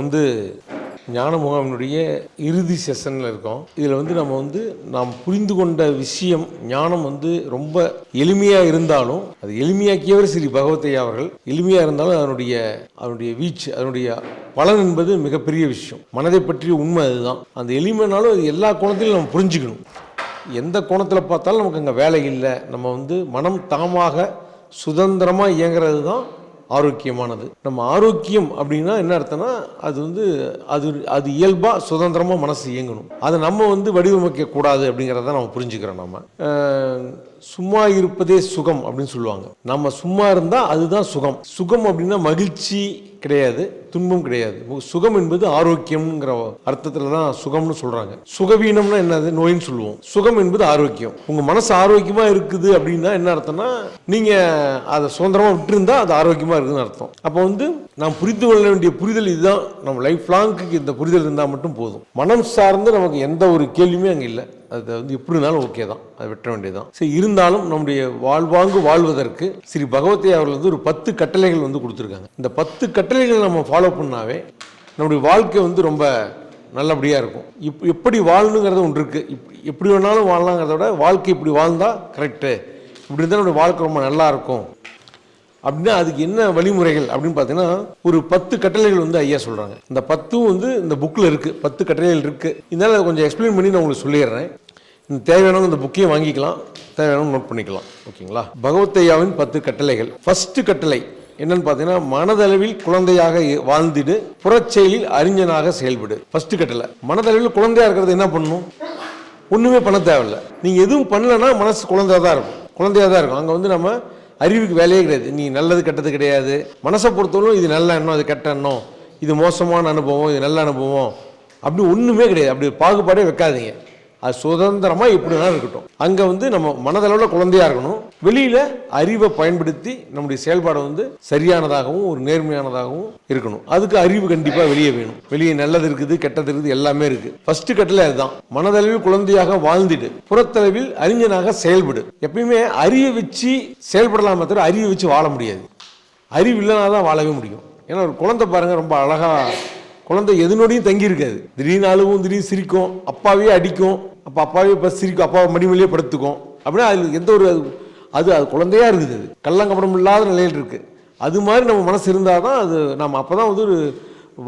வந்து ஞான முகாமினுடைய இறுதி செஷனில் இருக்கோம். இதில் வந்து நம்ம வந்து நாம் புரிந்து கொண்ட விஷயம் ஞானம் வந்து ரொம்ப எளிமையாக இருந்தாலும் அது எளிமையாக்கியவர் ஸ்ரீ பகவத்தையா அவர்கள். எளிமையாக இருந்தாலும் அதனுடைய அதனுடைய வீச்சு அதனுடைய பலன் என்பது மிகப்பெரிய விஷயம். மனதை பற்றிய உண்மை அதுதான். அந்த எளிமைனாலும் அது எல்லா கோணத்திலும் நம்ம புரிஞ்சுக்கணும். எந்த கோணத்தில் பார்த்தாலும் நமக்கு அங்கே வேலை இல்லை. நம்ம வந்து மனம் தாமாக சுதந்திரமாக இயங்குறது தான் ஆரோக்கியமானது. நம்ம ஆரோக்கியம் அப்படின்னா என்ன அர்த்தம்னா அது வந்து அது அது இயல்பாக சுதந்திரமாக மனசு இயங்கணும். அதை நம்ம வந்து வடிவமைக்க கூடாது அப்படிங்கிறத நம்ம புரிஞ்சுக்கிறோம் நம்ம சும்மா இருப்பதே சுகம் அப்படின்னு சொல்லுவாங்க. நம்ம சும்மா இருந்தால் அதுதான் சுகம். சுகம் அப்படின்னா மகிழ்ச்சி கிடையாது துன்பம் கிடையாது. சுகம் என்பது ஆரோக்கியம்ங்கிற அர்த்தத்தில் தான் சுகம்னு சொல்கிறாங்க சுகவீனம்னா என்னது? நோயின்னு சொல்லுவோம். சுகம் என்பது ஆரோக்கியம். உங்கள் மனசு ஆரோக்கியமாக இருக்குது அப்படின்னா என்ன அர்த்தம்னா நீங்கள் அதை சுதந்திரமாக விட்டுருந்தா அது ஆரோக்கியமாக இருக்குதுன்னு அர்த்தம். அப்போ வந்து நாம் புரிந்து கொள்ள வேண்டிய புரிதல் இதுதான். நம்ம லைஃப் லாங்குக்கு இந்த புரிதல் இருந்தால் மட்டும் போதும். மனம் சார்ந்து நமக்கு எந்த ஒரு கேள்வியுமே அங்கே இல்லை. அது வந்து எப்படி இருந்தாலும் ஓகே தான். அதை வெட்ட வேண்டியதுதான். சரி இருந்தாலும் நம்முடைய வாழ்வாங்கு வாழ்வதற்கு ஸ்ரீ பகவதி அவர்கள் வந்து ஒரு பத்து கட்டளைகள் வந்து கொடுத்துருக்காங்க. இந்த பத்து கட்டளைகள் நம்ம ஃபாலோ பண்ணாவே நம்முடைய வாழ்க்கை வந்து ரொம்ப நல்லபடியாக இருக்கும். இப் எப்படி வாழணுங்கிறது ஒன்று இருக்குது இப் எப்படி வேணாலும் வாழலாங்கிறத விட வாழ்க்கை இப்படி வாழ்ந்தால் கரெக்டு இப்படி இருந்தால் நம்முடைய வாழ்க்கை ரொம்ப நல்லா இருக்கும். அப்படின்னா அதுக்கு என்ன வழிமுறைகள் அப்படின்னு பார்த்தீங்கன்னா ஒரு பத்து கட்டளைகள் வந்து ஐயா சொல்கிறாங்க இந்த பத்தும் வந்து இந்த புக்கில் இருக்குது பத்து கட்டளைகள் இருக்குது இதனால் அதை கொஞ்சம் எக்ஸ்பிளைன் பண்ணி நான் உங்களுக்கு சொல்லிடுறேன். இந்த தேவையானவங்க இந்த புக்கையும் வாங்கிக்கலாம். தேவையானவங்க நோட் பண்ணிக்கலாம். ஓகேங்களா? பகவத் ஐயாவின் பத்து கட்டளைகள். ஃபஸ்ட்டு கட்டளை என்னன்னு பார்த்தீங்கன்னா மனதளவில் குழந்தையாக வாழ்ந்துடு புறச்செயலில் அறிஞனாக செயல்படு. ஃபஸ்ட்டு கட்டளை. மனதளவில் குழந்தையாக இருக்கிறது என்ன பண்ணணும்? ஒன்றுமே பண்ண தேவையில்ல. நீங்கள் எதுவும் பண்ணலன்னா மனசு குழந்தையாக தான் இருக்கும். குழந்தையாக தான் இருக்கும். அங்கே வந்து நம்ம அறிவுக்கு வேலையே கிடையாது. நீ நல்லது கெட்டது கிடையாது. மனசை பொறுத்தவரைக்கும் இது நல்ல எண்ணம் இது கெட்ட எண்ணம். இது மோசமான அனுபவம் இது நல்ல அனுபவம். அப்படி ஒன்றுமே கிடையாது. அப்படி பாகுபாடே வைக்காதீங்க. அது சுதந்திரமாக எப்படி வேணாலும் இருக்கட்டும். அங்கே வந்து நம்ம மனதளவில் குழந்தையாக இருக்கணும். வெளியில் அறிவை பயன்படுத்தி நம்முடைய செயல்பாடு வந்து சரியானதாகவும் ஒரு நேர்மையானதாகவும் இருக்கணும். அதுக்கு அறிவு கண்டிப்பாக வெளியே வேணும். வெளியே நல்லது இருக்குது கெட்டது இருக்குது எல்லாமே இருக்குது ஃபஸ்ட்டு கட்டில் அதுதான். மனதளவில் குழந்தையாக வாழ்ந்துட்டு புறத்தளவில் அறிஞனாக செயல்படு. எப்பயுமே அறிவை வச்சு செயல்படலாமே தவிர அறிவை வச்சு வாழ முடியாது. அறிவு இல்லைனா தான் வாழவே முடியும். ஏன்னா ஒரு குழந்தை பாருங்க ரொம்ப அழகாக குழந்தை எதனோடையும் தங்கியிருக்காது திடீர்னு அழுவும் திடீர்னு சிரிக்கும் அப்பாவே அடிக்கும். அப்போ அப்பாவே இப்போ சிரிக்கும். அப்பாவை மடிமொழியே படுத்துக்கும். அப்படின்னா அது எந்த ஒரு அது அது அது இருக்குது அது. கள்ளங்கப்படம் இல்லாத நிலையில் இருக்குது அது மாதிரி நம்ம மனசு இருந்தால் தான் அது நம்ம அப்போ தான் வந்து ஒரு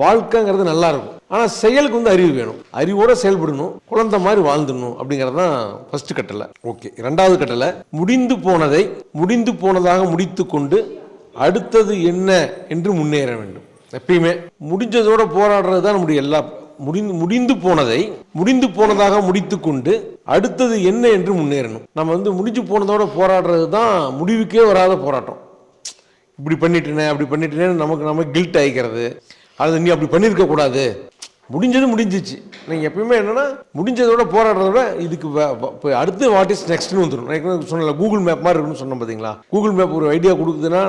வாழ்க்கைங்கிறது நல்லா இருக்கும். ஆனால் செயலுக்கு வந்து அறிவு வேணும். அறிவோட செயல்படணும். குழந்தை மாதிரி வாழ்ந்துடணும் அப்படிங்கிறது தான் ஃபஸ்ட்டு கட்டளை. ஓகே ரெண்டாவது கட்டளை. முடிந்து போனதை முடிந்து போனதாக முடித்து கொண்டு அடுத்தது என்ன என்று முன்னேற வேண்டும். எப்பயுமே முடிஞ்சதோட போராடுறது தான் நம்முடைய எல்லா முடிந்து முடிந்து போனதை முடிந்து போனதாக முடித்து கொண்டு அடுத்தது என்ன என்று முன்னேறணும். நம்ம வந்து முடிஞ்சு போனதோட போராடுறது தான் முடிவுக்கே வராத போராட்டம். இப்படி பண்ணிட்டேனே அப்படி பண்ணிட்டேனே நமக்கு நம்ம கில்ட் ஆகிக்கிறது அது நீ அப்படி பண்ணியிருக்க கூடாது. முடிஞ்சது முடிஞ்சிச்சு. நீங்கள் எப்பயுமே என்னென்னா முடிஞ்சதோட போராடுறத விட இதுக்கு இப்போ அடுத்து வாட் இஸ் நெக்ஸ்ட்னு வந்துடும் சொன்னல கூகுள் மேப் மாதிரி இருக்குன்னு சொன்னோம் பார்த்தீங்களா கூகுள் மேப் ஒரு ஐடியா கொடுக்குதுன்னா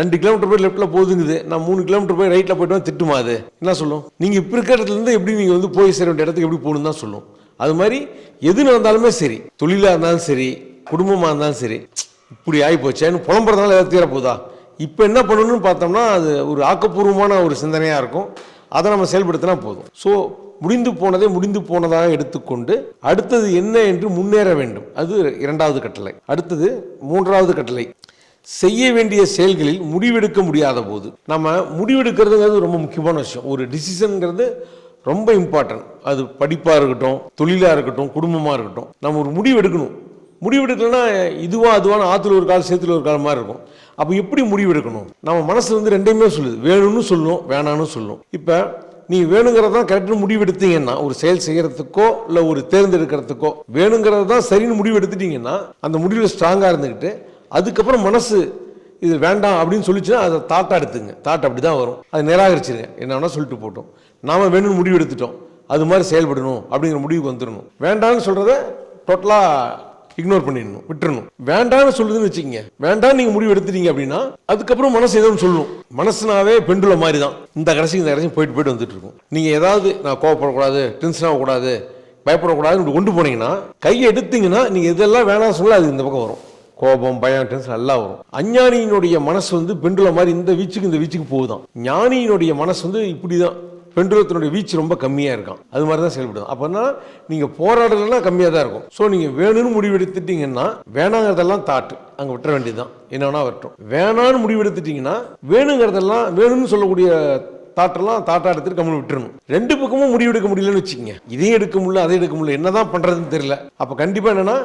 ரெண்டு கிலோமீட்டர் போய் லெஃப்ட்டில் போதுங்குது. நான் மூணு கிலோமீட்டர் போய் ரைட்டில் போய்ட்டு திட்டுமா அது? என்ன சொல்லும்? நீங்கள் இப்போ இருக்கிற இடத்துலேருந்து எப்படி நீங்கள் வந்து போய் சேர வேண்டிய இடத்துக்கு எப்படி போகணுன்னு தான் சொல்லும். அது மாதிரி எது நடந்தாலுமே சரி தொழிலாக இருந்தாலும் சரி குடும்பமாக இருந்தாலும் சரி இப்படி ஆகி போச்சேன்னு புலம்புறதுனால ஏதாவது தீர இப்போ என்ன பண்ணணும்னு பார்த்தோம்னா அது ஒரு ஆக்கப்பூர்வமான ஒரு சிந்தனையாக இருக்கும். அதை நம்ம செயல்படுத்தினா போதும். ஸோ முடிந்து போனதை முடிந்து போனதாக எடுத்துக்கொண்டு அடுத்தது என்ன என்று முன்னேற வேண்டும். அது இரண்டாவது கட்டளை. அடுத்தது மூன்றாவது கட்டளை. செய்ய வேண்டிய செயல்களில் முடிவெடுக்க முடியாத போது நம்ம முடிவெடுக்கிறதுங்கிறது ரொம்ப முக்கியமான விஷயம். ஒரு டிசிஷனுங்கிறது ரொம்ப இம்பார்ட்டன்ட் அது படிப்பாக இருக்கட்டும் தொழிலாக இருக்கட்டும் குடும்பமாக இருக்கட்டும். நம்ம ஒரு முடிவு எடுக்கணும். முடிவு அதுவான ஆற்றுல ஒரு கால் சேத்துல ஒரு கால் மாதிரி இருக்கும். அப்போ எப்படி முடிவு எடுக்கணும்? நம்ம மனசில் வந்து ரெண்டையுமே சொல்லுது. வேணும்னு சொல்லும் வேணான்னு சொல்லும். இப்போ நீ வேணுங்கிறது தான் கரெக்டாக முடிவு எடுத்தீங்கன்னா ஒரு செயல் செய்கிறதுக்கோ இல்லை ஒரு தேர்ந்தெடுக்கிறதுக்கோ வேணுங்கிறது தான் சரின்னு முடிவு எடுத்துட்டீங்கன்னா அந்த முடிவில் ஸ்ட்ராங்காக இருந்துக்கிட்டு அதுக்கப்புறம் மனசு இது வேண்டாம் அப்படின்னு சொல்லிச்சுன்னா அதை தாட்டா எடுத்துங்க. தாட் அப்படி தான் வரும். அதை நிராகரிச்சிருங்க. என்ன வேணால் சொல்லிட்டு போட்டோம். நாம் வேணும்னு முடிவு எடுத்துட்டோம். அது மாதிரி செயல்படணும் அப்படிங்கிற முடிவுக்கு வந்துடணும். வேண்டாம்னு சொல்கிறத டோட்டலாக இக்னோர் பண்ணிடணும். விட்டுறணும். வேண்டாம்னு சொல்லுதுன்னு வச்சுக்கோங்க. வேண்டாம் நீங்கள் முடிவு எடுத்துட்டீங்க அப்படின்னா அதுக்கப்புறம் மனசு ஏதோ ஒன்று மனசுனாவே பெண்டுல மாதிரி தான் இந்த கடைசி இந்த கடைசி போயிட்டு போயிட்டு வந்துட்டு இருக்கும். நீங்க ஏதாவது நான் கோவப்படக்கூடாது டென்ஷன் ஆகக்கூடாது பயப்படக்கூடாதுன்னு கொண்டு போனீங்கன்னா கையை எடுத்தீங்கன்னா நீங்கள் இதெல்லாம் வேணாம் சொல்ல அது இந்த பக்கம் வரும். கோபம் பயம் டென்ஷன் எல்லாம் வரும். அஞ்ஞானியினுடைய மனசு வந்து பெண்டுல மாதிரி இந்த வீச்சுக்கு இந்த வீச்சுக்கு போகுதான். ஞானியினுடைய மனசு வந்து இப்படி தான் பெண்டுலத்தினுடைய வீச்சு ரொம்ப கம்மியாக இருக்கும். அது மாதிரி தான் செயல்படும் அப்போனா நீங்கள் போராடலாம் கம்மியாக தான் இருக்கும். ஸோ நீங்கள் வேணும்னு முடிவெடுத்துட்டீங்கன்னா வேணாங்கிறதெல்லாம் தாட்டு அங்கே விட்டுற வேண்டியதுதான். என்ன வரட்டும். வேணான்னு முடிவெடுத்துட்டீங்கன்னா வேணுங்கிறதெல்லாம் வேணும்னு சொல்லக்கூடிய தாட்டெல்லாம் தாட்டா எடுத்துட்டு கம்மல் விட்டுறணும். ரெண்டு பக்கமும் முடிவெடுக்க முடியலன்னு வச்சுக்கோங்க. இதையும் எடுக்க முடியல அதையும் எடுக்க முடியல. என்னதான் பண்றதுன்னு தெரியல. அப்போ கண்டிப்பாக என்னன்னா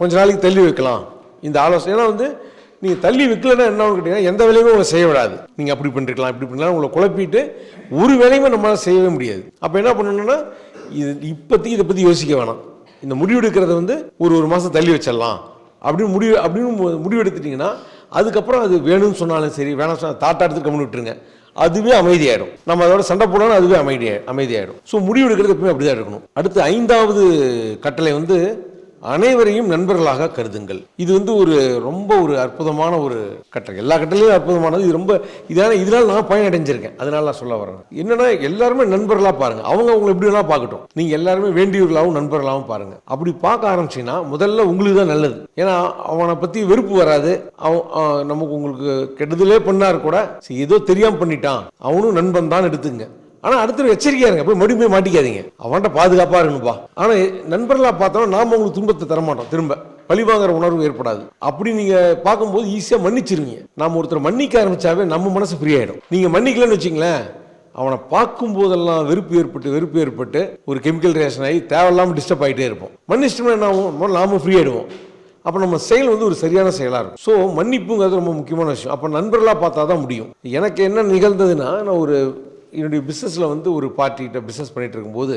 கொஞ்ச நாளைக்கு தள்ளி வைக்கலாம். இந்த ஆலோசனை. ஏன்னா வந்து நீங்கள் தள்ளி விற்கலன்னா என்ன கேட்டிங்கன்னா எந்த வேலையுமே உங்களை செய்ய விடாது. நீங்கள் அப்படி பண்ணிருக்கலாம் இப்படி பண்ணலாம் உங்களை குழப்பிட்டு ஒரு வேலையுமே நம்மளால் செய்யவே முடியாது. அப்போ என்ன பண்ணணும்னா இது இப்போதைக்கு இதை பற்றி யோசிக்க வேணாம். இந்த முடிவெடுக்கிறத வந்து ஒரு ஒரு மாதம் தள்ளி வச்சிடலாம். அப்படின்னு முடிவு அப்படின்னு மு- அதுக்கப்புறம் அது வேணும்னு சொன்னாலும் சரி வேணாம் சொன்னால் தாட்டா எடுத்து கம்முன்னு விட்டுருங்க. அதுவே அமைதியாயிடும். நம்ம அதோட சண்டை போடணும் அதுவே அமைதியாக அமைதியாயிடும். ஸோ முடிவு எடுக்கிறது எப்பவுமே அப்படிதான் இருக்கணும். அடுத்து ஐந்தாவது கட்டளை வந்து அனைவரையும் நண்பர்களாக கருதுங்கள். இது வந்து ஒரு ரொம்ப ஒரு அற்புதமான ஒரு கட்டளை. எல்லா கட்டளையும் அற்புதமானது. இது ரொம்ப இதான இதனால் நான் பயனடைஞ்சிருக்கேன். அதனால நான் சொல்ல வரேன் என்னன்னா எல்லாருமே நண்பர்களாக பாருங்க. அவங்க அவங்களை எப்படி வேணா பார்க்கட்டும். நீங்க எல்லாருமே வேண்டியவர்களாகவும் நண்பர்களாகவும் பாருங்க. அப்படி பார்க்க ஆரம்பிச்சீங்கன்னா முதல்ல உங்களுக்கு தான் நல்லது. ஏன்னா அவனை பத்தி வெறுப்பு வராது. அவன் நமக்கு உங்களுக்கு கெடுதலே பண்ணார் கூட சரி, ஏதோ தெரியாம பண்ணிட்டான். அவனும் நண்பன் தான் எடுத்துங்க. ஆனால் அடுத்தவர் எச்சரிக்கையாக இருங்க. போய் மறுபடியும் போய் மாட்டிக்காதீங்க. அவன்கிட்ட பாதுகாப்பாக இருக்கணும்ப்பா ஆனால் நண்பர்களாக பார்த்தோம்னா நாம உங்களுக்கு துன்பத்தை தரமாட்டோம் திரும்ப. பழிவாங்கிற உணர்வு ஏற்படாது. அப்படி நீங்க பார்க்கும்போது ஈஸியாக மன்னிச்சிருவீங்க. நாம ஒருத்தர் மன்னிக்க ஆரம்பிச்சாவே நம்ம மனசு ஃப்ரீ நீங்கள் நீங்க மன்னிக்கலன்னு வச்சிங்களேன் அவனை பார்க்கும் போதெல்லாம் வெறுப்பு ஏற்பட்டு வெறுப்பு ஏற்பட்டு ஒரு கெமிக்கல் ரியாக்ஷன் ஆகி தேவையில்லாம டிஸ்டர்ப் ஆகிட்டே இருப்போம். மன்னிச்சிட்டோம்னா என்ன ஆகும்? நாமும் ஃப்ரீ ஆகிடுவோம் அப்போ நம்ம செயல் வந்து ஒரு சரியான செயலாக இருக்கும். ஸோ மன்னிப்புங்கிறது ரொம்ப முக்கியமான விஷயம். அப்போ நண்பர்களாக பார்த்தா தான் முடியும். எனக்கு என்ன நிகழ்ந்ததுன்னா நான் ஒரு என்னுடைய பிஸ்னஸில் வந்து ஒரு பார்ட்டிகிட்ட பிஸ்னஸ் பண்ணிகிட்டு இருக்கும்போது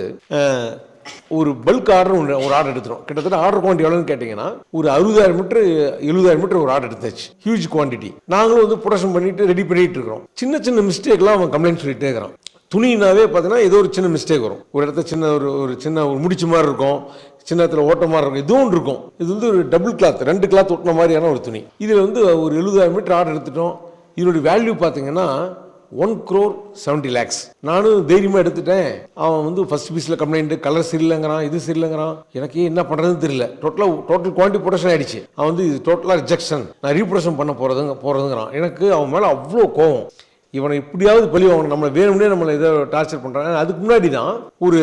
ஒரு பல்க் ஆர்டர் ஒன்று ஒரு ஆர்டர் எடுத்துரும் கிட்டத்தட்ட ஆர்டர் குவான்டிட்டி எவ்வளோன்னு கேட்டிங்கன்னா ஒரு அறுபதாயிரம் மீட்டர் எழுபதாயிரம் மீட்டர் ஒரு ஆர்டர் எடுத்தாச்சு. ஹியூஜ் குவான்டிட்டி நாங்களும் வந்து ப்ரொடக்ஷன் பண்ணிட்டு ரெடி பண்ணிட்டு இருக்கிறோம். சின்ன சின்ன மிஸ்டேக்லாம் அவன் கம்ப்ளைண்ட் சொல்லிட்டே இருக்கிறான். துணினாவே பார்த்தீங்கன்னா ஏதோ ஒரு சின்ன மிஸ்டேக் வரும். ஒரு இடத்துல சின்ன ஒரு ஒரு சின்ன ஒரு முடிச்சு மாதிரி இருக்கும். சின்ன இடத்துல ஓட்ட மாதிரி இருக்கும். இதுவும் ஒன்று இருக்கும். இது வந்து ஒரு டபுள் கிளாத் ரெண்டு கிளாத் ஒட்டின மாதிரியான ஒரு துணி. இதில் வந்து ஒரு எழுபதாயிரம் மீட்டர் ஆர்டர் எடுத்துட்டோம். இதனுடைய வேல்யூ பார்த்தீங்கன்னா ஒன் க்ரோர் செவன்ட்டி லேக்ஸ் நானும் தைரியமாக எடுத்துட்டேன். அவன் வந்து ஃபர்ஸ்ட் பீஸில் கம்ப்ளைண்ட் கலர் சரியில்லைங்கிறான் இது சரியில்லைங்கிறான். எனக்கு என்ன பண்ணுறதுன்னு தெரியல. டோட்டலாக டோட்டல் குவான்டி ப்ரொடக்ஷன் ஆயிடுச்சு. அவன் வந்து இது டோட்டலாக ரிஜெக்ஷன் நான் ரீப்ரொடக்ஷன் பண்ண போகிறதுங்க போகிறதுங்கிறான் எனக்கு அவன் மேலே அவ்வளோ கோவம். இவனை இப்படியாவது பழி வாங்கணும். நம்மளை வேணும்னே நம்மளை இதை டார்ச்சர் பண்ணுறாங்க அதுக்கு முன்னாடி தான் ஒரு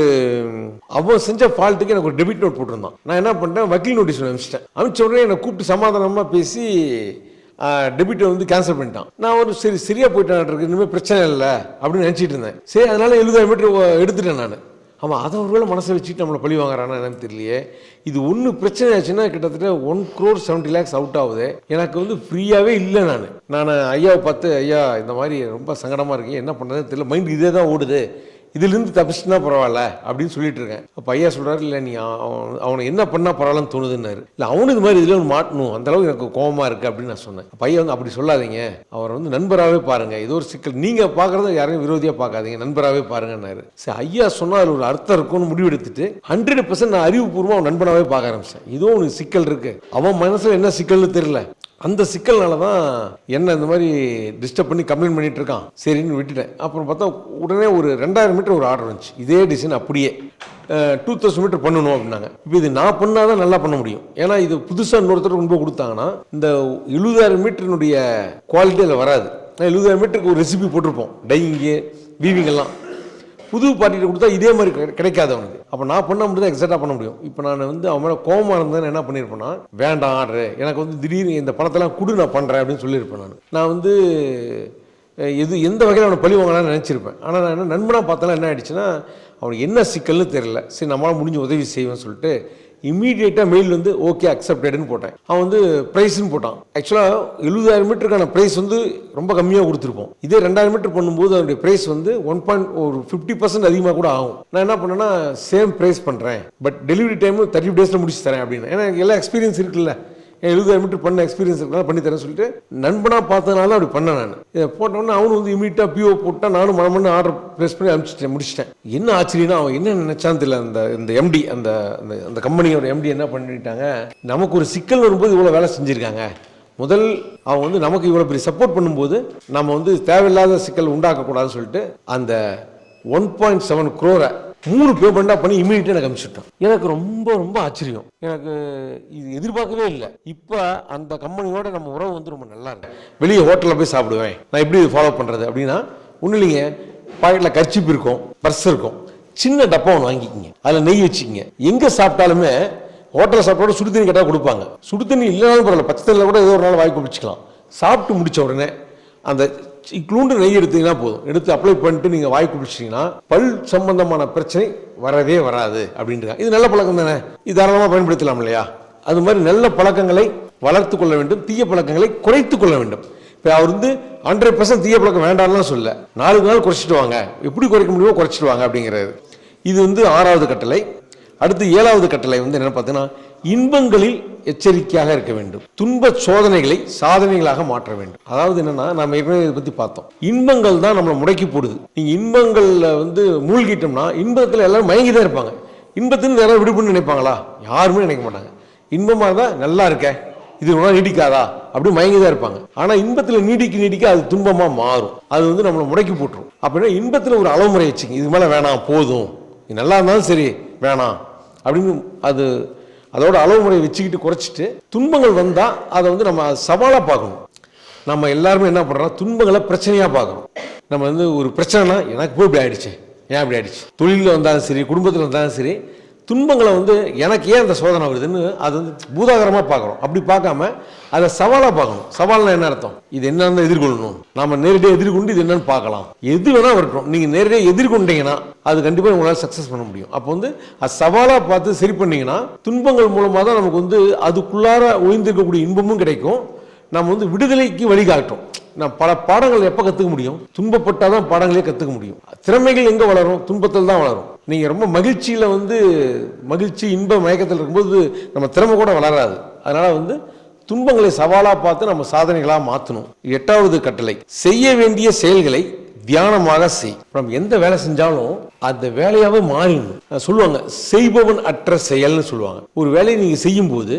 அவன் செஞ்ச ஃபால்ட்டுக்கு எனக்கு ஒரு டெபிட் நோட் போட்டிருந்தான். நான் என்ன பண்ணிட்டேன்? வக்கீல் நோட்டீஸ் அனுப்பிச்சிட்டேன். அனுப்பிச்ச உடனே என்னை கூப்பிட்டு சமாதானமாக பேசி டெபிட்டை வந்து கேன்சல் பண்ணிட்டான். நான் ஒரு சரி சரியா போயிட்டேன் இருக்கு இனிமேல் பிரச்சனை இல்லை அப்படின்னு நினச்சிட்டு இருந்தேன். சரி அதனால எழுபதாயிரம் மீட்டர் எடுத்துட்டேன் நான். ஆமாம் அதை ஒருவேளை மனசை வச்சுட்டு நம்மளை பழி வாங்குறானா என்னன்னு தெரியலையே. இது ஒன்று பிரச்சனை ஆச்சுன்னா கிட்டத்தட்ட one crore seventy lakhs out ஆகுது. எனக்கு வந்து ஃப்ரீயாகவே இல்லை நான். நான் ஐயாவை பார்த்து ஐயா இந்த மாதிரி ரொம்ப சங்கடமாக இருக்கு என்ன பண்ணுறதுன்னு தெரியல மைண்ட் இதே தான் ஓடுது. இதிலிருந்து தப்பிச்சுனா பரவாயில்ல அப்படின்னு சொல்லிட்டு இருக்கேன். அப்போ ஐயா இல்லை நீ அவன் அவனை என்ன பண்ணால் பரவாயில்லன்னு தோணுதுன்னாரு. இல்லை அவனு இது மாதிரி இதில் ஒன்று மாட்டணும். அந்த அளவுக்கு எனக்கு கோபமாக இருக்குது அப்படின்னு நான் சொன்னேன். பையன் வந்து அப்படி சொல்லாதீங்க. அவரை வந்து நண்பராகவே பாருங்கள் ஏதோ ஒரு சிக்கல். நீங்கள் பார்க்குறத யாரையும் விரோதியாக பார்க்காதீங்க நண்பராகவே பாருங்கன்னாரு. சரி ஐயா சொன்னால் அதில் ஒரு அர்த்தம் இருக்கும்னு முடிவெடுத்துட்டு ஹண்ட்ரட் பர்சன்ட் நான் அறிவுபூர்வம் அவன் நண்பனாகவே பார்க்க ஆரம்பித்தேன் இதோ ஒன்று சிக்கல் இருக்குது அவன் மனசில் என்ன சிக்கல்னு தெரியல. அந்த சிக்கல்னால தான் என்ன இந்த மாதிரி டிஸ்டர்ப் பண்ணி கம்ப்ளைண்ட் பண்ணிட்டு இருக்கான் சரின்னு விட்டுட்டேன். அப்புறம் பார்த்தா உடனே ஒரு ரெண்டாயிரம் மீட்டர் ஒரு ஆர்டர் வந்துச்சு. இதே டிசைன் அப்படியே. டூ தௌசண்ட் மீட்டர் பண்ணணும் அப்படின்னாங்க. இப்போ இது நான் பண்ணால் தான் நல்லா பண்ண முடியும். ஏன்னா இது புதுசாக இன்னொருத்தர் கொண்டு போய் கொடுத்தாங்கன்னா இந்த எழுபதாயிரம் மீட்டரினுடைய குவாலிட்டி அதில் வராது. எழுபதாயிரம் மீட்டருக்கு ஒரு ரெசிபி போட்டிருப்போம். டையிங்கு வீவிங்கெல்லாம் புது பார்ட்டிகிட்ட கொடுத்தா இதே மாதிரி கிடை- கிடைக்காது அவனுக்கு. அப்போ நான் பண்ண முடியாது எக்ஸாக்டாக பண்ண முடியும். இப்போ நான் வந்து அவன் மேலே கோபமாக இருந்தேன் என்ன பண்ணியிருப்பேன்னா வேண்டாம் ஆர்டர் எனக்கு வந்து திடீர்னு இந்த படத்தெல்லாம் கொடு நான் பண்ணுறேன் அப்படின்னு சொல்லியிருப்பேன் நான். நான் வந்து எது எந்த வகையில் அவனை பழி வாங்கலாம்னு நினச்சிருப்பேன். ஆனால் நான் என்ன நண்பனாக பார்த்தாலும் என்ன ஆயிடுச்சுன்னா அவனுக்கு என்ன சிக்கல்னு தெரியல. சரி நம்மளால் முடிஞ்ச உதவி செய்வேன்னு சொல்லிட்டு இம்மீடியேட்டாக மெயில் வந்து ஓகே அக்செப்டடுன்னு போட்டேன். அவன் வந்து ப்ரைஸ்ன்னு போட்டான். ஆக்சுவலாக எழுபதாயிரம் மீட்டருக்கான ப்ரைஸ் வந்து ரொம்ப கம்மியாக கொடுத்துருப்போம். இதே ரெண்டாயிரம் மீட்டர் பண்ணும்போது அதனுடைய ப்ரைஸ் வந்து ஒன் பாயிண்ட் ஒரு ஃபிஃப்டி பர்சன்ட் அதிகமாக கூட ஆகும். நான் என்ன பண்ணேன்னா சேம் ப்ரைஸ் பண்ணுறேன் பட் டெலிவரி டைமும் தேர்ட்டி டேஸில் முடிச்சு தரேன் அப்படின்னு. ஏன்னா எல்லாம் எல்லா எக்ஸ்பீரியன்ஸ் இருக்குல்ல. எழுபது எழுபதாயிரம் மீட்டர் பண்ண எக்ஸ்பீரியன்ஸ் இருக்கனால பண்ணி தரேன் சொல்லிட்டு நண்பனாக பார்த்ததுனால அப்படி பண்ணேன் நான். இதை போட்டோன்னே அவனும் வந்து இமீடியட்டாக பிஓ போட்டால் நானும் மனமண்ணு ஆர்டர் ப்ளேஸ் பண்ணி அனுப்பிச்சிட்டேன் முடிச்சிட்டேன். என்ன ஆச்சரியனா அவன் என்ன நினைச்சான்னு தெரியல. அந்த இந்த எம்டி அந்த அந்த அந்த கம்பெனியோட எம்டி என்ன பண்ணிட்டாங்க? நமக்கு ஒரு சிக்கல் வரும்போது இவ்வளோ வேலை செஞ்சுருக்காங்க. முதல் அவன் வந்து நமக்கு இவ்வளோ பெரிய சப்போர்ட் பண்ணும்போது நம்ம வந்து தேவையில்லாத சிக்கல் உண்டாக்கக்கூடாதுன்னு சொல்லிட்டு அந்த ஒன் பாயிண்ட் செவன் க்ரோரை மூணு பேமெண்ட்டாக பண்ணி இமீடியட்டாக எனக்கு அனுப்பிச்சுட்டான் எனக்கு ரொம்ப ரொம்ப ஆச்சரியம். எனக்கு இது எதிர்பார்க்கவே இல்லை. இப்போ அந்த கம்பெனியோட நம்ம உறவு வந்து ரொம்ப நல்லா இருக்கு. வெளியே ஹோட்டலில் போய் சாப்பிடுவேன். நான் எப்படி இது ஃபாலோ பண்ணுறது அப்படின்னா ஒன்றும் இல்லைங்க. பாக்கெட்டில் கர்ச்சிப்பு இருக்கும் பர்ஸ் இருக்கும். சின்ன டப்பா ஒன்று வாங்கிக்கிங்க. அதில் நெய் வச்சுக்கிங்க. எங்கே சாப்பிட்டாலுமே ஹோட்டலில் சாப்பிட்டோட சுடு தண்ணி கேட்டால் கொடுப்பாங்க. சுடு தண்ணி இல்லைனாலும் பரவாயில்ல. பச்சை தண்ணியில் கூட ஏதோ ஒரு நாள் வாங்கி குடிச்சிக்கலாம் சாப்பிட்டு முடிச்ச உடனே அந்த இக்லூண்டு நெய் எடுத்தீங்கன்னா போதும். எடுத்து அப்ளை பண்ணிட்டு நீங்கள் வாய் குடிச்சிங்கன்னா பல் சம்பந்தமான பிரச்சனை வரவே வராது அப்படின்றாங்க. இது நல்ல பழக்கம் தானே? இது தாராளமாக பயன்படுத்தலாம் இல்லையா? அது மாதிரி நல்ல பழக்கங்களை வளர்த்து கொள்ள வேண்டும் தீய பழக்கங்களை குறைத்து கொள்ள வேண்டும். இப்போ அவர் வந்து ஹண்ட்ரட் பர்சன்ட் தீய பழக்கம் வேண்டாம்லாம் சொல்ல நாளுக்கு நாள் குறைச்சிட்டு வாங்க. எப்படி குறைக்க முடியுமோ குறைச்சிட்டு வாங்க அப்படிங்கிறது இது வந்து ஆறாவது கட்டளை. அடுத்து ஏழாவது கட்டளை வந்து என்ன பார்த்தீங்கன்னா இன்பங்களில் எச்சரிக்கையாக இருக்க வேண்டும். துன்ப சோதனைகளை சாதனைகளாக மாற்ற வேண்டும். அதாவது என்னன்னா நம்ம ஏற்கனவே இதை பத்தி பார்த்தோம். இன்பங்கள் தான் நம்மளை முடக்கி போடுது. நீங்க இன்பங்கள்ல வந்து மூழ்கிட்டோம்னா இன்பத்தில் எல்லாரும் மயங்கி தான் இருப்பாங்க. இன்பத்திலிருந்து யாராவது விடுபட்டு நினைப்பாங்களா? யாருமே நினைக்க மாட்டாங்க. இன்பமாக தான் நல்லா இருக்க. இது ரொம்ப நீடிக்காதா? அப்படி மயங்கி தான் இருப்பாங்க. ஆனா இன்பத்தில் நீடிக்க நீடிக்க அது துன்பமா மாறும். அது வந்து நம்மளை முடக்கி போட்டுரும். அப்படின்னா இன்பத்தில் ஒரு அளவுமுறை வச்சுங்க. இது மேலே வேணாம் போதும். இது நல்லா இருந்தாலும் சரி. வேணாம். அப்படின்னு அது அதோட அளவுமுறை வச்சுக்கிட்டு குறைச்சிட்டு துன்பங்கள் வந்தால் அதை வந்து நம்ம சவாலாக பார்க்கணும். நம்ம எல்லாருமே என்ன பண்ணுறோம் துன்பங்களை பிரச்சனையாக பார்க்குறோம் நம்ம வந்து ஒரு பிரச்சனைனா எனக்கு போய் இப்படி ஆகிடுச்சு ஏன் இப்படி ஆகிடுச்சு தொழிலில் வந்தாலும் சரி குடும்பத்தில் வந்தாலும் சரி துன்பங்களை வந்து எனக்கு ஏன் அந்த சோதனை வருதுன்னு அது வந்து பூதாகரமாக பார்க்குறோம். அப்படி பார்க்காம அதை சவாலாக பார்க்கணும். சவால்னா என்ன அர்த்தம்? இது என்னன்னு எதிர்கொள்ளணும். நம்ம நேரடியாக எதிர்கொண்டு இது என்னன்னு பார்க்கலாம். எது வேணால் வரட்டும் நீங்கள் நேரடியாக எதிர்கொண்டீங்கன்னா அது கண்டிப்பாக உங்களால் சக்ஸஸ் பண்ண முடியும். அப்போ வந்து அது சவாலாக பார்த்து சரி பண்ணிங்கன்னா துன்பங்கள் மூலமாக தான் நமக்கு வந்து அதுக்குள்ளார ஒழிந்திருக்கக்கூடிய இன்பமும் கிடைக்கும். நம்ம வந்து விடுதலைக்கு வழிகாட்டும். நான் பல பாடங்கள் எப்போ கற்றுக்க முடியும்? துன்பப்பட்டால் தான் பாடங்களே கற்றுக்க முடியும். திறமைகள் எங்கே வளரும்? துன்பத்தில் தான் வளரும். நீங்கள் ரொம்ப மகிழ்ச்சியில் வந்து மகிழ்ச்சி இன்ப மயக்கத்தில் இருக்கும்போது நம்ம திறமை கூட வளராது. அதனால் வந்து துன்பங்களை சவாலாக பார்த்து நம்ம சாதனைகளாக மாற்றணும் எட்டாவது கட்டளை. செய்ய வேண்டிய செயல்களை தியானமாக செய். நம்ம எந்த வேலை செஞ்சாலும் அந்த வேலையாகவே மாறிடணும். சொல்லுவாங்க செய்பவன் அற்ற செயல்னு சொல்லுவாங்க. ஒரு வேலையை நீங்கள் செய்யும் போது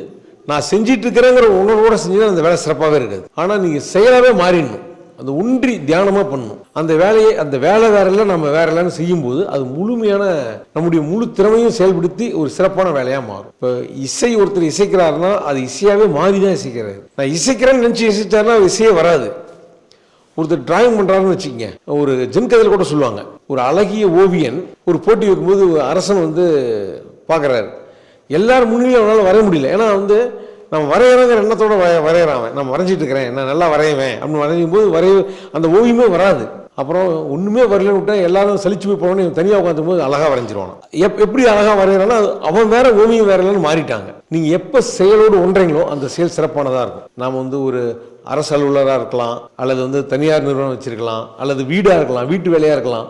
நான் செஞ்சிட்டு இருக்கிறேங்கிற உணர்வோட செஞ்சீங்கன்னா அந்த வேலை சிறப்பாகவே இருக்காது. ஆனால் நீங்கள் செயலாகவே மாறிடணும். அந்த ஒன்றி தியானமாக பண்ணணும். அந்த வேலையை அந்த வேலை வேறல நம்ம வேற இல்லைன்னு செய்யும்போது அது முழுமையான நம்முடைய முழு திறமையும் செயல்படுத்தி ஒரு சிறப்பான வேலையாக மாறும். இப்போ இசை ஒருத்தர் இசைக்கிறாருன்னா அது இசையாகவே மாறி தான் இசைக்கிறாரு. நான் இசைக்கிறேன்னு நினச்சி இசைச்சாருன்னா அது இசையே வராது. ஒருத்தர் டிராயிங் பண்ணுறாருன்னு வச்சுக்கோங்க. ஒரு ஜென்கதையில் கூட சொல்லுவாங்க. ஒரு அழகிய ஓவியன் ஒரு போட்டி வைக்கும்போது அரசன் வந்து பார்க்குறாரு. எல்லாரும் முன்னிலையும் அவனால் வரைய முடியல. ஏன்னா வந்து நம்ம வரைகிறோங்கிற எண்ணத்தோட வரைய வரைகிறான் நான் வரைஞ்சிட்டு இருக்கிறேன். நான் நல்லா வரைவேன். அப்படின்னு வரையும் போது வரைய அந்த ஓவியமே வராது. அப்புறம் ஒன்றுமே வரலன்னு விட்டால் எல்லாரும் சலிச்சு போய் போனோன்னு தனியாக உட்காந்தும் போது அழகாக வரைஞ்சிருவான். எப் எப்படி அழகாக வரைகிறான்னா அவன் வேற ஓவியம் வேற இல்லைன்னு மாறிட்டாங்க. நீங்கள் எப்போ செயலோடு ஒன்றீங்களோ அந்த செயல் சிறப்பானதாக இருக்கும். நாம் வந்து ஒரு அரசு அலுவலராக இருக்கலாம் அல்லது வந்து தனியார் நிறுவனம் வச்சிருக்கலாம் அல்லது வீடாக இருக்கலாம் வீட்டு வேலையாக இருக்கலாம்.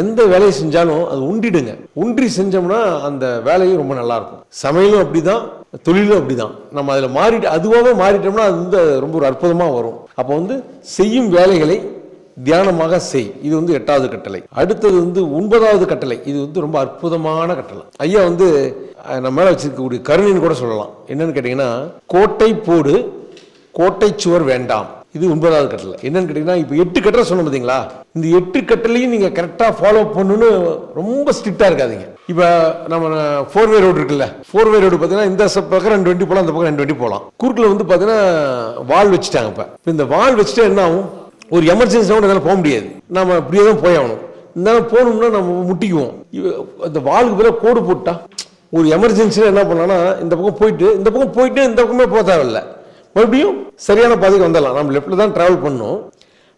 எந்த வேலையை செஞ்சாலும் அது உண்டிடுங்க. உன்றி செஞ்சோம்னா அந்த வேலையும் ரொம்ப நல்லா இருக்கும் சமையலும் அப்படிதான் தொழிலும் அப்படிதான். நம்ம அதில் மாறிட்டு அதுவாகவே மாறிட்டோம்னா அது வந்து ரொம்ப ஒரு அற்புதமாக வரும். அப்போ வந்து செய்யும் வேலைகளை தியானமாக செய். இது வந்து எட்டாவது கட்டளை. அடுத்தது வந்து ஒன்பதாவது கட்டளை. இது வந்து ரொம்ப அற்புதமான கட்டளை. ஐயா வந்து நம்ம மேலே வச்சிருக்கக்கூடிய கருணைன்னு கூட சொல்லலாம். என்னன்னு கேட்டிங்கன்னா கோட்டை போடு கோட்டை சுவர் வேண்டாம். இது ஒன்பதாவது கட்டளை என்னன்னு கேட்டிங்கன்னா இப்போ எட்டு கட்டளை சொன்ன பார்த்தீங்களா இந்த எட்டு கட்டளையும் நீங்கள் கரெக்டாக ஃபாலோ பண்ணணும்னு ரொம்ப ஸ்ட்ரிக்டாக இருக்காதீங்க. இப்போ நம்ம ஃபோர் வே ரோடு இருக்குல்ல? ஃபோர் வே ரோடு பார்த்தீங்கன்னா இந்த ச- பக்கம் ரெண்டு வண்டி போகலாம் அந்த பக்கம் ரெண்டு வண்டி போகலாம் குறுக்கில் வந்து பார்த்தீங்கன்னா வால் வச்சுட்டாங்க இப்போ. இந்த வால் வச்சுட்டா என்ன ஆகும்? ஒரு எமர்ஜென்சி கூட என்னால் போக முடியாது. நம்ம இப்படியே தான் போய் ஆகணும். இருந்தாலும் போகணும்னா நம்ம முட்டிக்குவோம். அந்த வாளுக்கு பதிலாக கோடு போட்டா ஒரு எமர்ஜென்சியில் என்ன பண்ணலாம்னா இந்த பக்கம் போயிட்டு இந்த பக்கம் போயிட்டு இந்த பக்கமே போக தேவையில்ல. மறுபடியும் சரியான பாதைக்கு வந்துடலாம் நம்ம லெஃப்ட்டில் தான் ட்ராவல் பண்ணணும்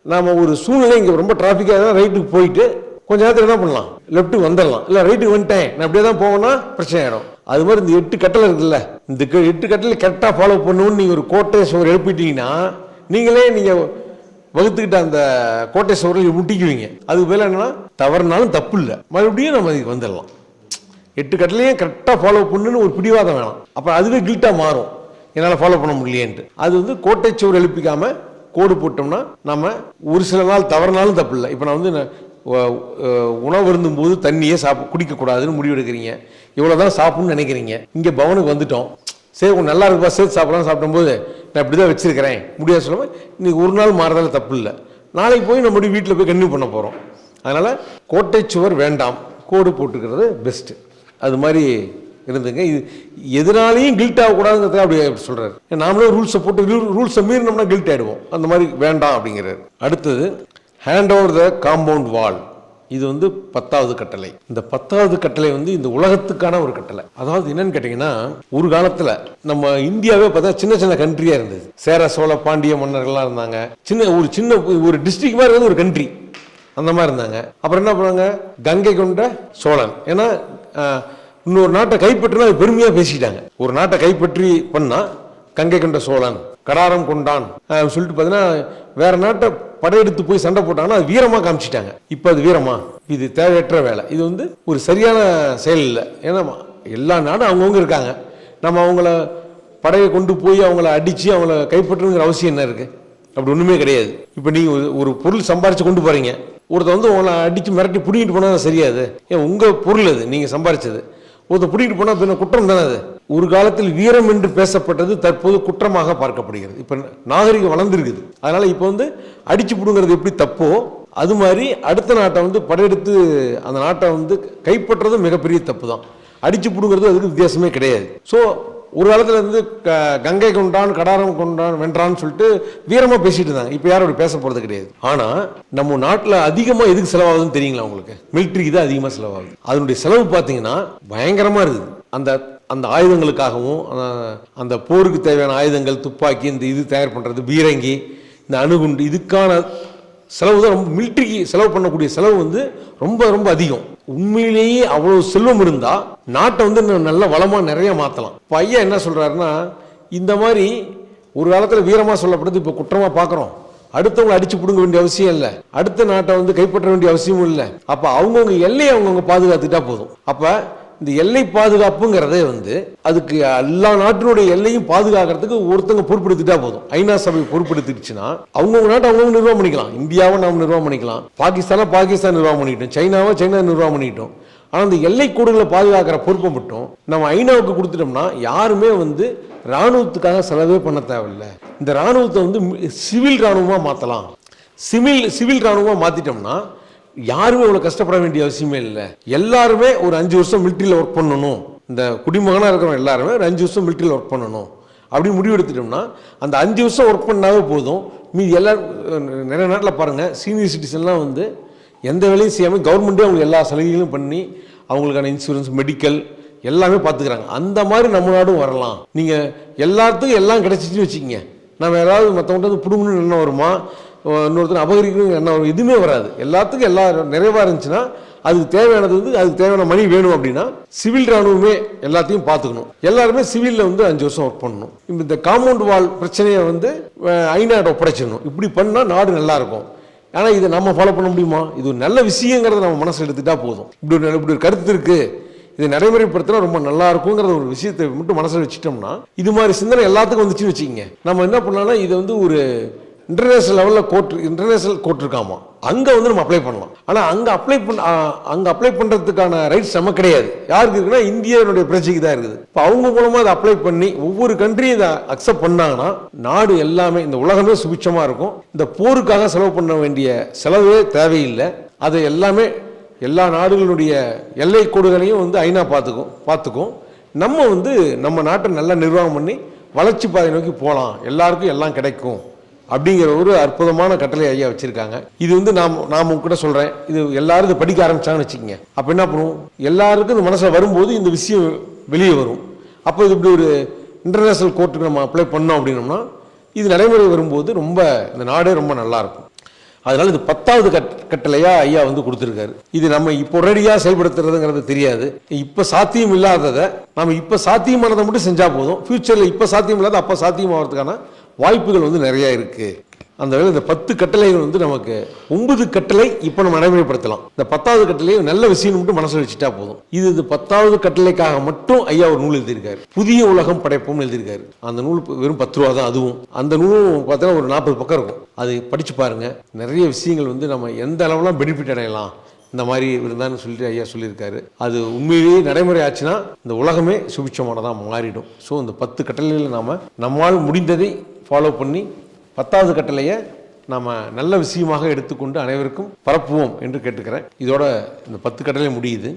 நாம் ஒரு சூழ்நிலை இங்கே ரொம்ப டிராஃபிக்காக தான் ரைட்டுக்கு போயிட்டு கொஞ்ச நேரத்தில் என்ன பண்ணலாம்? லெஃப்ட்டுக்கு வந்துடலாம் இல்லை ரைட்டுக்கு வந்துட்டேன். நான் அப்படியே தான் போவேன்னா பிரச்சனை ஆகிடும் அது மாதிரி இந்த எட்டு கட்டளை இருக்குல்ல இந்த க- எட்டு கட்டளை கரெக்டாக ஃபாலோ பண்ணணும்னு நீங்கள் ஒரு கோட்டை சுவர் எழுப்பிட்டீங்கன்னா நீங்களே நீங்கள் வகுத்துக்கிட்ட அந்த கோட்டை சுவரில் முட்டிக்குவீங்க. அதுக்கு பதிலா என்னன்னா தவறுனாலும் தப்பு இல்லை. மறுபடியும் நம்ம இதுக்கு வந்துடலாம் எட்டு கட்டளையும் கரெக்டாக ஃபாலோ பண்ணுன்னு ஒரு பிடிவாதம் வேணாம். அப்போ அதுவே கில்ட்டாக மாறும். என்னால் ஃபாலோ பண்ண முடியலையேன்ட்டு. அது வந்து கோட்டை சுவர் கோடு போட்டோம்னா நம்ம ஒரு சில நாள் தவறுனாலும் தப்பு இல்லை. இப்போ நான் வந்து உணவு இருந்தும் போது தண்ணியே சாப்பிட குடிக்கக்கூடாதுன்னு முடிவு எடுக்கிறீங்க இவ்வளோ தான் சாப்பிட்ணுன்னு நினைக்கிறீங்க. இங்கே பவனுக்கு வந்துட்டோம். சரி கொஞ்சம் நல்லா இருக்குப்பா சேர்த்து சாப்பிட்லாம் சாப்பிடும்போது நான் இப்படி தான் வச்சுருக்கிறேன். முடியாது சொல்லாமல் இன்றைக்கி ஒரு நாள் மாறுறதால தப்பு இல்லை. நாளைக்கு போய் நம்ம வீட்டில் போய் கன்னியூ பண்ண போகிறோம் அதனால் கோட்டை சுவர் வேண்டாம். கோடு போட்டுக்கிறது பெஸ்ட்டு அது மாதிரி இருந்துங்க இது எதனாலையும் கில்ட் ஆகக்கூடாதுங்கிறத அப்படி சொல்கிறாரு நாமளே ரூல்ஸை போட்டு ரூல்ஸை மீறினோம்னா கில்ட் ஆகிடுவோம் அந்த மாதிரி வேண்டாம் அப்படிங்கிறாரு. அடுத்தது hand over the compound wall இது வந்து பத்தாவது கட்டளை. இந்த பத்தாவது கட்டளை வந்து இந்த உலகத்துக்கான ஒரு கட்டளை. அதாவது என்னன்னு கேட்டிங்கன்னா ஒரு காலத்தில் நம்ம இந்தியாவே பார்த்தா சின்ன சின்ன கண்ட்ரியாக இருந்தது. சேர சோழ பாண்டிய மன்னர்கள்லாம் இருந்தாங்க. சின்ன ஒரு சின்ன ஒரு டிஸ்ட்ரிக்ட் மாதிரி இருந்தது ஒரு கண்ட்ரி அந்த மாதிரி இருந்தாங்க. அப்புறம் என்ன பண்ணாங்க? கங்கை கொண்ட சோழன். ஏன்னா இன்னொரு நாட்டை கைப்பற்றினா அது பெருமையாக பேசிட்டாங்க ஒரு நாட்டை கைப்பற்றி பண்ணா கங்கை கொண்ட சோழன் கடாரம் கொண்டான் சொல்லிட்டு பார்த்தீங்கன்னா வேற நாட்டை படையெடுத்து போய் சண்டை போட்டாங்கன்னா அது வீரமாக காமிச்சிட்டாங்க. இப்போ அது வீரமா? இது தேவையற்ற வேலை. இது வந்து ஒரு சரியான செயல் இல்லை. ஏன்னா எல்லா நாடும் அவங்கவுங்க இருக்காங்க. நம்ம அவங்கள படையை கொண்டு போய் அவங்கள அடித்து அவங்கள கைப்பற்றணுங்கிற அவசியம் என்ன இருக்குது அப்படி ஒன்றுமே கிடையாது. இப்போ நீங்கள் ஒரு ஒரு பொருள் சம்பாரித்து கொண்டு போகிறீங்க ஒருத்தர் வந்து உங்களை அடித்து மிரட்டி பிடிங்கிட்டு போனால் சரியாது. ஏன் உங்கள் பொருள் அது நீங்கள் சம்பாரிச்சது. ஒருத்தர் பிடிக்கிட்டு போனால் பின்ன குற்றம் தானே அது? ஒரு காலத்தில் வீரம் என்று பேசப்பட்டது தற்போது குற்றமாக பார்க்கப்படுகிறது. இப்போ நாகரிகம் வளர்ந்துருக்குது. அதனால் இப்போ வந்து அடிச்சு பிடுங்கிறது எப்படி தப்போ அது மாதிரி அடுத்த நாட்டை வந்து படையெடுத்து அந்த நாட்டை வந்து கைப்பற்றுறது மிகப்பெரிய தப்பு தான் அடிச்சு பிடுங்கிறது அதுக்கு வித்தியாசமே கிடையாது. ஸோ ஒரு காலத்தில் இருந்து க- கங்கை கொண்டான் கடாரம் கொண்டான் வென்றான்னு சொல்லிட்டு வீரமாக பேசிட்டு இருந்தாங்க. இப்போ யாரும் அப்படி பேச போகிறது கிடையாது. ஆனால் நம்ம நாட்டில் அதிகமாக எதுக்கு செலவாகுதுன்னு தெரியுங்களா உங்களுக்கு? மிலிட்ரிக்கு தான் அதிகமாக செலவாகுது. அதனுடைய செலவு பார்த்தீங்கன்னா பயங்கரமாக இருக்குது. அந்த அந்த ஆயுதங்களுக்காகவும் அந்த- போருக்கு தேவையான ஆயுதங்கள் துப்பாக்கி இந்த இது தயார் பண்ணுறது பீரங்கி இந்த அணுகுண்டு இதுக்கான செலவு தான் ரொம்ப மிலிட்ரிக்கு செலவு பண்ணக்கூடிய செலவு வந்து ரொம்ப ரொம்ப அதிகம். உண்மையிலேயே அவ்வளோ செல்வம் இருந்தால் நாட்டை வந்து நல்ல வளமாக நிறைய மாற்றலாம் இப்போ ஐயா என்ன சொல்கிறாருன்னா இந்த மாதிரி ஒரு காலத்தில் வீரமாக சொல்லப்படுது இப்போ குற்றமாக பார்க்குறோம் அடுத்தவங்களை அடிச்சு பிடுங்க வேண்டிய அவசியம் இல்லை. அடுத்த நாட்டை வந்து கைப்பற்ற வேண்டிய அவசியமும் இல்லை. அப்போ அவங்கவுங்க எல்லையை அவங்கவுங்க பாதுகாத்துட்டா போதும். அப்போ இந்த எல்லை பாதுகாப்புங்கிறதே வந்து அதுக்கு எல்லா நாட்டினுடைய எல்லையும் பாதுகாக்கிறதுக்கு ஒருத்தங்க பொறுப்படுத்திட்டா போதும். ஐநா சபை பொறுப்பெடுத்துடுச்சுன்னா அவங்கவுங்க நாட்டை அவங்கவுங்க நிர்வாகம் பண்ணிக்கலாம். இந்தியாவை நாம் நிர்வாகம் பண்ணிக்கலாம். பாகிஸ்தானை பாகிஸ்தான் நிர்வாகம் பண்ணிக்கிட்டோம். சைனாவை சைனா நிர்வாகம் பண்ணிக்கிட்டோம். ஆனால் அந்த எல்லை கோடுகளை பாதுகாக்கிற பொறுப்பை மட்டும் நம்ம ஐநாவுக்கு கொடுத்துட்டோம்னா யாருமே வந்து ராணுவத்துக்காக செலவே பண்ண தேவையில்லை. இந்த ராணுவத்தை வந்து சிவில் ராணுவமாக மாற்றலாம் சிவில் சிவில் ராணுவமாக மாற்றிட்டோம்னா யாருமே இவ்வளோ கஷ்டப்பட வேண்டிய அவசியமே இல்லை. எல்லாருமே ஒரு அஞ்சு வருஷம் மிலிட்ரியில் ஒர்க் பண்ணணும். இந்த குடிமகனாக இருக்கிறவங்க எல்லாருமே ஒரு அஞ்சு வருஷம் மிலிட்ரியில் ஒர்க் பண்ணணும். அப்படி முடிவு எடுத்துட்டோம்னா அந்த அஞ்சு வருஷம் ஒர்க் பண்ணாவே போதும். மீதி எல்லாரும் நிறைய நாட்டில் பாருங்கள் சீனியர் சிட்டிசன்லாம் வந்து எந்த வேலையும் செய்யாமல் கவர்மெண்ட்டே அவங்களுக்கு எல்லா சலுகைகளும் பண்ணி அவங்களுக்கான இன்சூரன்ஸ் மெடிக்கல் எல்லாமே பார்த்துக்கிறாங்க அந்த மாதிரி நம்ம நாடும் வரலாம். நீங்கள் எல்லாத்துக்கும் எல்லாம் கிடச்சிச்சின்னு வச்சுக்கோங்க. நம்ம ஏதாவது மற்றவங்கள்ட்ட வந்து பிடுங்கணும்னு என்ன வருமா? இன்னொருத்தர் அபகரிக்கணும் என்ன எதுவுமே வராது. எல்லாத்துக்கும் எல்லா நிறைவாக இருந்துச்சுன்னா அதுக்கு தேவையானது வந்து அதுக்கு தேவையான மணி வேணும் அப்படின்னா சிவில் ராணுவமே எல்லாத்தையும் பார்த்துக்கணும். எல்லாருமே சிவிலில் வந்து அஞ்சு வருஷம் ஒர்க் பண்ணணும். இப்போ இந்த காம்பவுண்ட் வால் பிரச்சனையை வந்து ஐநாட்டை ஐநாட்ட ஒப்படைச்சிடணும். இப்படி பண்ணால் நாடு நல்லாயிருக்கும் ஆனால் இதை நம்ம ஃபாலோ பண்ண முடியுமா? இது ஒரு நல்ல விஷயங்கிறத நம்ம மனசில் எடுத்துட்டா போதும். இப்படி ஒரு இப்படி ஒரு கருத்து இருக்குது இதை நடைமுறைப்படுத்தினா ரொம்ப நல்லா இருக்குங்கிற ஒரு விஷயத்தை மட்டும் மனசில் வச்சுட்டோம்னா இது மாதிரி சிந்தனை எல்லாத்துக்கும் வந்துச்சுன்னு வச்சுக்கோங்க. நம்ம என்ன பண்ணலாம்னா இதை வந்து ஒரு இன்டர்நேஷனல் லெவலில் கோர்ட் இன்டர்நேஷனல் கோர்ட் இருக்காமா? அங்கே வந்து நம்ம அப்ளை பண்ணலாம். ஆனால் அங்கே அப்ளை பண்ண அங்கே அப்ளை பண்ணுறதுக்கான ரைட்ஸ் நம்ம கிடையாது. யாருக்கு இருக்குன்னா இந்தியாவுடைய பிரச்சனைக்கு தான் இருக்குது. இப்போ அவங்க மூலமாக அதை அப்ளை பண்ணி ஒவ்வொரு கண்ட்ரியும் இதை அக்செப்ட் பண்ணாங்கன்னா நாடு எல்லாமே இந்த உலகமே சுபிட்சமாக இருக்கும். இந்த போருக்காக செலவு பண்ண வேண்டிய செலவே தேவையில்லை. அதை எல்லாமே எல்லா நாடுகளுடைய எல்லை கோடுகளையும் வந்து ஐநா பார்த்துக்கும் பார்த்துக்கும். நம்ம வந்து நம்ம நாட்டை நல்லா நிர்வாகம் பண்ணி வளர்ச்சி பாதை நோக்கி போகலாம். எல்லாருக்கும் எல்லாம் கிடைக்கும். அப்படிங்கிற ஒரு அற்புதமான கட்டளை ஐயா வச்சிருக்காங்க. இது வந்து நாம் நாம் கூட சொல்கிறேன் இது எல்லாரும் இதை படிக்க ஆரம்பிச்சாங்கன்னு வச்சுக்கோங்க. அப்போ என்ன பண்ணுவோம்? எல்லாருக்கும் இந்த மனசில் வரும்போது இந்த விஷயம் வெளியே வரும். அப்போ இது இப்படி ஒரு இன்டர்நேஷ்னல் கோர்ட்டுக்கு நம்ம அப்ளை பண்ணோம் அப்படின்னோம்னா இது நடைமுறை வரும்போது ரொம்ப இந்த நாடே ரொம்ப நல்லா இருக்கும். இது பத்தாவது கட் கட்டளையாக ஐயா வந்து கொடுத்துருக்காரு. இது நம்ம இப்போ உடனடியாக செயல்படுத்துறதுங்கிறது தெரியாது. இப்போ சாத்தியம் இல்லாததை நம்ம இப்போ சாத்தியமானதை மட்டும் செஞ்சால் போதும். ஃபியூச்சரில் இப்போ சாத்தியம் இல்லாத அப்போ சாத்தியமாகிறதுக்கான வாய்ப்புகள் வந்து நிறையா இருக்குது அந்த வேலை இந்த பத்து கட்டளைகள் வந்து நமக்கு ஒன்பது கட்டளை இப்போ நம்ம நடைமுறைப்படுத்தலாம். இந்த பத்தாவது கட்டளையை நல்ல விஷயம் மட்டும் மனசில் வச்சுட்டா போதும். இது இது பத்தாவது கட்டளைக்காக மட்டும் ஐயா ஒரு நூல் எழுதியிருக்காரு. புதிய உலகம் படைப்போம்னு எழுதியிருக்காரு. அந்த நூல் வெறும் பத்து ரூபா தான் அதுவும். அந்த நூலும் பார்த்தீங்கன்னா ஒரு நாற்பது பக்கம் இருக்கும். அது படித்து பாருங்கள் நிறைய விஷயங்கள் வந்து நம்ம எந்த அளவுலாம் பெனிஃபிட் அடையலாம். இந்த மாதிரி இருந்தான்னு சொல்லிட்டு ஐயா சொல்லியிருக்காரு. அது உண்மையிலேயே நடைமுறை ஆச்சுன்னா இந்த உலகமே சுபிட்சமானதாக மாறிடும். ஸோ இந்த பத்து கட்டளையில் நாம் நம்மால் முடிந்ததை ஃபாலோ பண்ணி பத்தாவது கட்டளையை நாம் நல்ல விஷயமாக எடுத்துக்கொண்டு அனைவருக்கும் பரப்புவோம் என்று கேட்டுக்கிறேன். இதோட இந்த பத்து கட்டளை முடியுது.